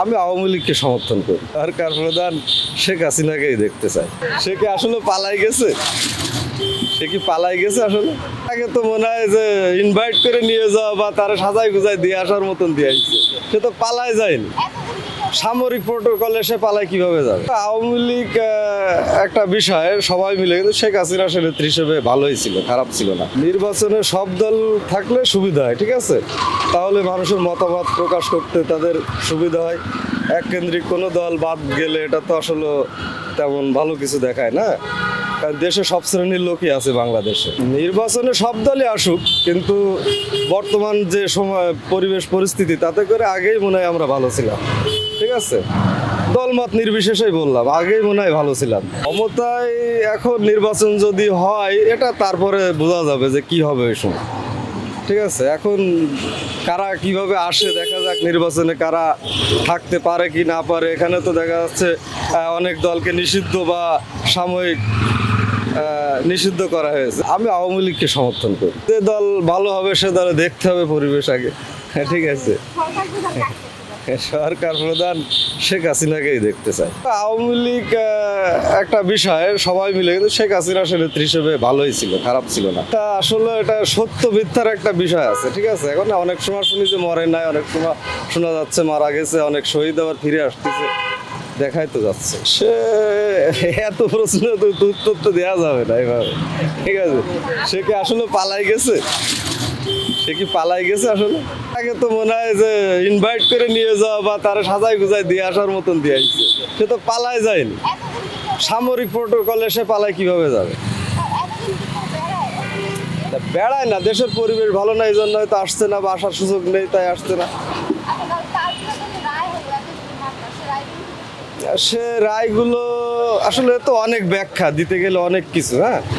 আমি আওয়ামী লীগকে সমর্থন করি। আর কার প্রধান শেখ হাসিনাকেই দেখতে চাই। সে কি আসলে পালাই গেছে? সে কি পালাই গেছে আসলে? তাকে তো মনে হয় যে ইনভাইট করে নিয়ে যাওয়া বা তারা সাজাই গুজাই দিয়ে আসার মতন দিয়ে আসছে সে তো পালাই যায়নি। সামরিক প্রোটোকলে সে পালায় কীভাবে যাবে? আওয়ামী লীগ একটা বিষয়, সবাই মিলে কিন্তু শেখ হাসিনা সে নেত্রী হিসেবে ভালোই ছিল, খারাপ ছিল না। নির্বাচনে সব দল থাকলে সুবিধা হয়, ঠিক আছে? তাহলে মানুষের মতামত প্রকাশ করতে তাদের সুবিধা হয়। এক কেন্দ্রিক কোনো দল বাদ গেলে এটা তো আসলে তেমন ভালো কিছু দেখায় না। কারণ দেশে সব শ্রেণির লোকই আছে বাংলাদেশে। নির্বাচনে সব দলই আসুক, কিন্তু বর্তমান যে সময় পরিবেশ পরিস্থিতি, তাতে করে আগেই মনে হয় আমরা ভালো ছিলাম। ঠিক আছে? দলমত নির্বিশেষেই বললাম, আগেই মনে হয় ভালো ছিলাম। ক্ষমতায় এখন নির্বাচন যদি হয়, এটা তারপরে বোঝা যাবে যে কি হবে ওই সময়। ঠিক আছে, এখন কারা কীভাবে আসে দেখা যাক নির্বাচনে কারা থাকতে পারে কি না পারে। এখানে তো দেখা যাচ্ছে অনেক দলকে নিষিদ্ধ বা সাময়িক নিষিদ্ধ করা হয়েছে। আমি আওয়ামী লীগকে সমর্থন করি। যে দল ভালো হবে, সে দলে দেখতে হবে পরিবেশ আগে। হ্যাঁ ঠিক আছে। সরকার প্রধান শেখ হাসিনাকেই দেখতে চাই আওয়ামী লীগ একটা বিষয়, সবাই মিলে কিন্তু শেখ হাসিনা নেত্রী হিসেবে ভালোই ছিল, খারাপ ছিল না। তা আসলে এটা সত্য মিথ্যার একটা বিষয় আছে, ঠিক আছে? এখন অনেক সময় শুনি যে মরে নাই, অনেক সময় শোনা যাচ্ছে মারা গেছে, অনেক শহীদ আবার ফিরে আসতেছে, দেখাই তো যাচ্ছে। সে এত প্রশ্ন তো উত্তর তো দেওয়া যাবে না এভাবে, ঠিক আছে? সে কি আসলে পালাই গেছে? সে কি পালাই গেছে আসলে? আগে তো মনে হয় যে ইনভাইট করে নিয়ে যাওয়া বা তারা সাজাই গুজাই দিয়ে আসার মতন দিয়ে আসছে সে তো পালাই যায়নি। সামরিক প্রোটোকলে সে পালায় কীভাবে যাবে? বেড়ায় না, দেশের পরিবেশ ভালো না এই জন্য হয়তো আসছে না বা আসার সুযোগ নেই, তাই আসছে না। সে রায়গুলো আসলে তো অনেক ব্যাখ্যা, দিতে গেলে অনেক কিছু হ্যাঁ?